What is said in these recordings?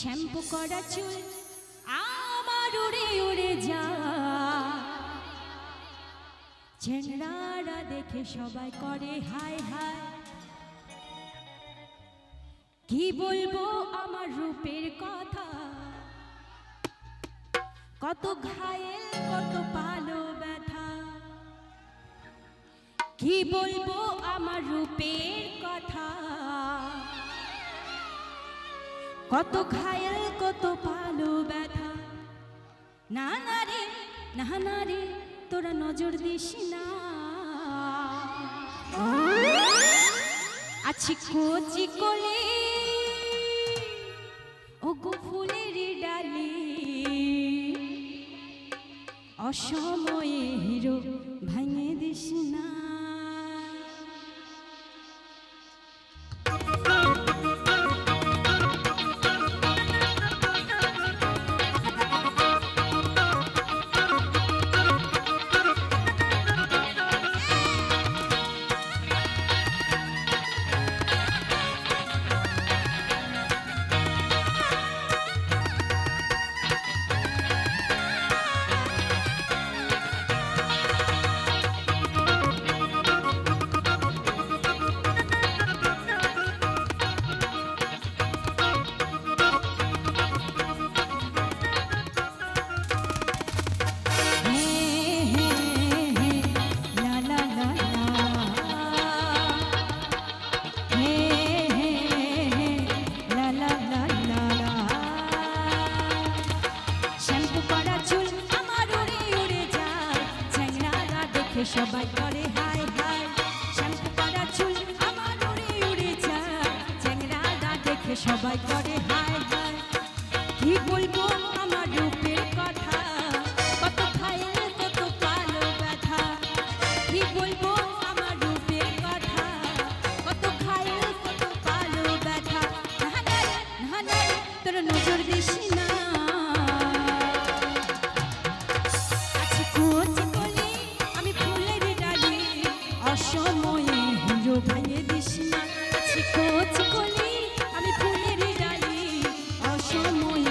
চুল আমার উড়ে উড়ে যা। ছেংড়ারা দেখে সবাই করে হায় হায় কি বলব আমার রূপের কথা? কত ঘায়েল, কত পালো ব্যথা। কি বলব আমার রূপের কথা? কত ঘায়েল, কত পালো ব্যথা। না না রে, না না রে, তোরা নজর দিস না। আছি কচি কোলে ও গো ফুলের ডালি। অসময়ে হিরো ভাঙে দিস না। দেখে সবাই করে, হাই হাই। শ্যাম্পু করা চুল আমার উড়ে উড়ে যায়। চ্যাংড়ারা দেখে সবাই করে, হাই হাই। কি বলব আমার রূপের কথা? অসময়ে হিরো ভাইয়ে দিস না। আমি ফুলের ডালি, অসময়ে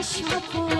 আসি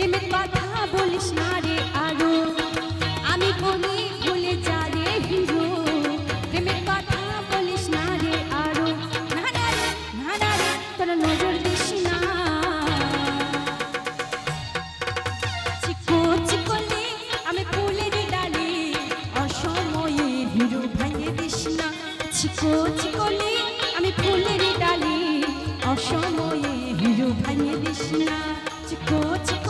প্রেমের কথা বলিস না রে আরও। আমি বলি ভুলে যা রে হিরো। প্রেমের কথা বলিস না রে আরও। না না রে, না না রে, তোর নজর দিস না। চিকো চিকলে আমি ফুলের ডালি অসময়ে হিরো ভাঙে দিস না। চিকো চিকলে আমি ফুলের ডালি অসময়ে হিরো ভাঙে দিস না। চিকো চিকলে